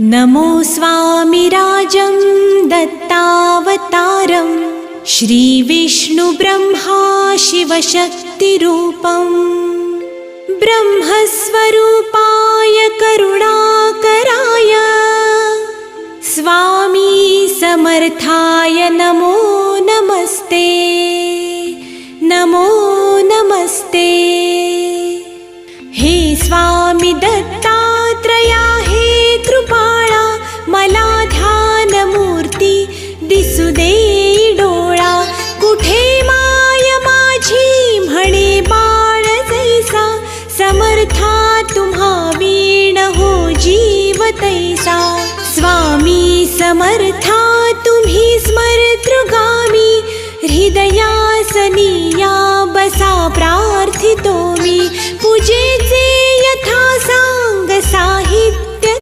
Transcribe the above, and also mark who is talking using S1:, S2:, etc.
S1: नमो स्वामिराजं दत्तावतारं श्रीविष्णुब्रह्मा शिवशक्तिरूपम् ब्रह्मस्वरूपाय करुणाकराय। स्वामी समर्थाय नमो नमस्ते। नमो नमस्ते। हे स्वामी दत्तात्रया दिसू दे डोळा. कुठे माय माझी म्हणे बाळ जैसा? समर्था तुम्हा वीण हो जीव तैसा. स्वामी समर्था तुम्ही स्मरतृगामी हृदयासनीया बसा प्रा